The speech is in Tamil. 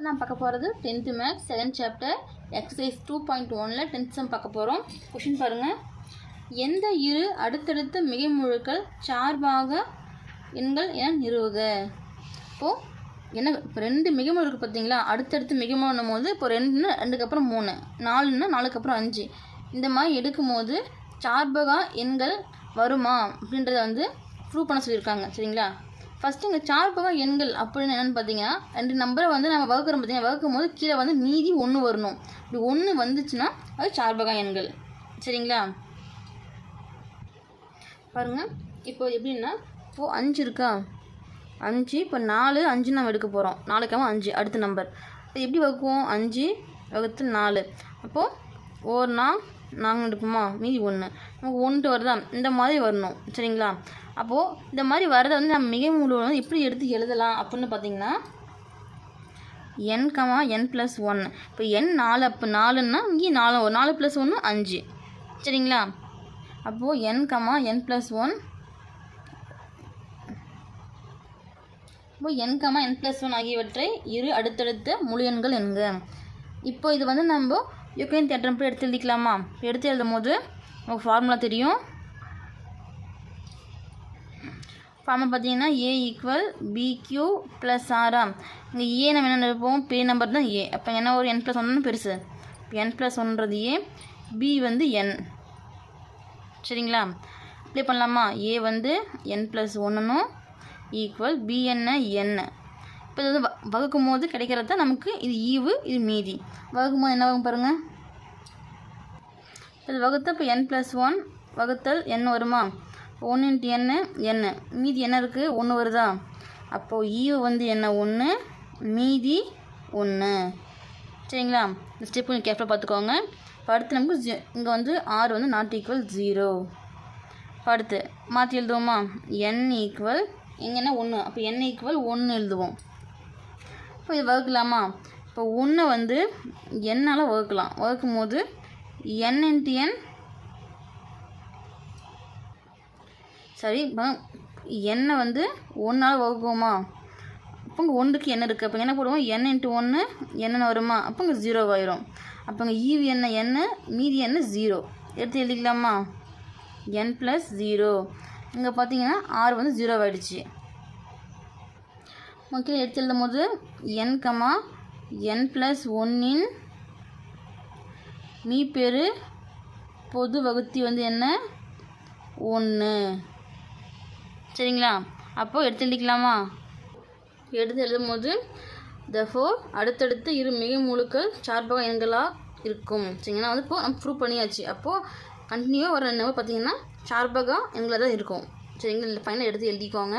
இப்போ நான் பார்க்க போகிறது tenth maths second chapter exercise two point ஒனில் டென்த் சம் பார்க்க போகிறோம் கொஷின் பாருங்கள் எந்த இரு அடுத்தடுத்த மிகைமுழுக்கள் சார்பாக எண்கள் என நிறுவுக? இப்போது என்ன இப்போ ரெண்டு மிக இருக்குது பார்த்தீங்களா அடுத்தடுத்து மிகைமுழுன்னும் போது இப்போ ரெண்டுன்னு ரெண்டுக்கு அப்புறம் மூணு நாலுன்னா நாலுக்கு அப்புறம் அஞ்சு. இந்த மாதிரி எடுக்கும்போது சார்பகா எண்கள் வருமா? அப்படின்றத வந்து ப்ரூவ் பண்ண சொல்லியிருக்காங்க. சரிங்களா? ஃபஸ்ட்டு இங்கே சார்பகா எண்கள் அப்படின்னு என்னென்னு பார்த்தீங்கன்னா ரெண்டு நம்பரை வந்து நம்ம வகுக்கிறோம் பார்த்தீங்கன்னா வகுக்கும் போது கீழே வந்து மீதி ஒன்று வரணும். இப்படி ஒன்று வந்துச்சுன்னா அது சார்பகா எண்கள். சரிங்களா? பாருங்கள் இப்போ எப்படின்னா இப்போது அஞ்சு இருக்கா? அஞ்சு இப்போ நாலு அஞ்சு நம்ம எடுக்க போகிறோம் நாலுக்காம அஞ்சு. அடுத்த நம்பர் எப்படி வகுக்குவோம்? அஞ்சு வகுத்து நாலு. அப்போது ஓர்னா நாங்கள் எடுப்போமா மீதி ஒன்று நமக்கு ஒன்று வருதா? இந்த மாதிரி வரணும். சரிங்களா? அப்போது இந்த மாதிரி வரதை வந்து நம்ம மிக முழுவதும் வந்து எப்படி எடுத்து எழுதலாம் அப்படின்னு பார்த்தீங்கன்னா என் கமா என் ப்ளஸ் ஒன்று இப்போ என் நாலு அப்போ நாலுன்னா இங்கே நாலு ஒரு நாலு ப்ளஸ் ஒன்று அஞ்சு. சரிங்களா? அப்போது n comma n plus one இப்போ n comma n plus one ஆகியவற்றை இரு அடுத்தடுத்த முழு எண்கள் என்க. இப்போ இது வந்து நம்ம யூக்ரைன் தேட்டம் போய் எடுத்து எழுதிக்கலாமா? எடுத்து எழுதும் போது உங்களுக்கு ஃபார்முலா தெரியும். ஃபார்முலா பார்த்தீங்கன்னா ஏ ஈக்குவல் பிக்யூ ப்ளஸ் ஆரா இங்கே ஏ நம்ம என்ன இருப்போம் பே நம்பர் தான் ஏ அப்போ என்ன ஒரு என் ப்ளஸ் ஒன்று பெருசு? என் ப்ளஸ் ஒன்றது ஏ பி வந்து என் சரிங்களா? அப்ளை பண்ணலாமா? ஏ வந்து என் ப்ளஸ் ஒன்றுனும் ஈக்குவல் பி என்ன? இப்போ இது வந்து வ- வகுக்கும் போது கிடைக்கிறது தான் நமக்கு இது ஈவு இது மீதி. வகுக்கும் போது என்ன வகும் பாருங்கள் இது வகுத்த இப்போ என் ப்ளஸ் ஒன் வகுத்தல் என் வருமா? ஒன்று இன்ட்டு என் என் மீதி என்ன இருக்குது ஒன்று வருதா? அப்போது ஈவு வந்து என்ன? ஒன்று மீதி ஒன்று சரிங்களா? இந்த ஸ்டெப் கொஞ்சம் கேர்ஃபுல்லாக பார்த்துக்கோங்க படுத்து அடுத்து நமக்கு ஜி இங்கே வந்து ஆறு வந்து நாட் ஈக்குவல் ஜீரோ அடுத்து மாற்றி எழுதுவோமா? என் ஈக்குவல் எங்கன்னா ஒன்று அப்போ என் ஈக்குவல் ஒன்று எழுதுவோம். இப்போ இது வகுக்கலாமா? இப்போ ஒன்று வந்து என்னால் வகுக்கலாம். வகுக்கும் போது என் இன்ட்டு என் சரி இப்போ எண்ணை வந்து ஒன்றால் வகுக்குவோமா? அப்போ இங்கே ஒன்றுக்கு என்ன இருக்குது அப்போ என்ன போடுவோம்? என் இன்ட்டு ஒன்று என்னென்ன வருமா? அப்போ இங்கே ஜீரோ ஆயிரும். அப்போ இங்கே ஈவு எண்ணெய் மீதி எண்ணெய் ஜீரோ எடுத்து எழுதிக்கலாமா? என் ப்ளஸ் ஜீரோ இங்கே பார்த்தீங்கன்னா ஆறு வந்து ஜீரோ ஆகிடுச்சு ஓகே எடுத்து எழுதும் போது என் கமா என் ப்ளஸ் ஒன்னின் மீ பேரு பொது வகுத்தி வந்து என்ன? ஒன்று சரிங்களா? அப்போது எடுத்து எழுதிக்கலாமா? எடுத்து எழுதும் போது தஃபோர் அடுத்தடுத்து இரு மிக முழுக்கள் சார்பக எண்களாக இருக்கும். சரிங்களா? வந்து இப்போது நம்ம ப்ரூவ் பண்ணியாச்சு. அப்போது கண்டினியூவாக வர என்னவோ பார்த்தீங்கன்னா சார்பக எண்களாக தான் இருக்கும். சரிங்களா? ஃபைனல் எடுத்து எழுதிக்கோங்க.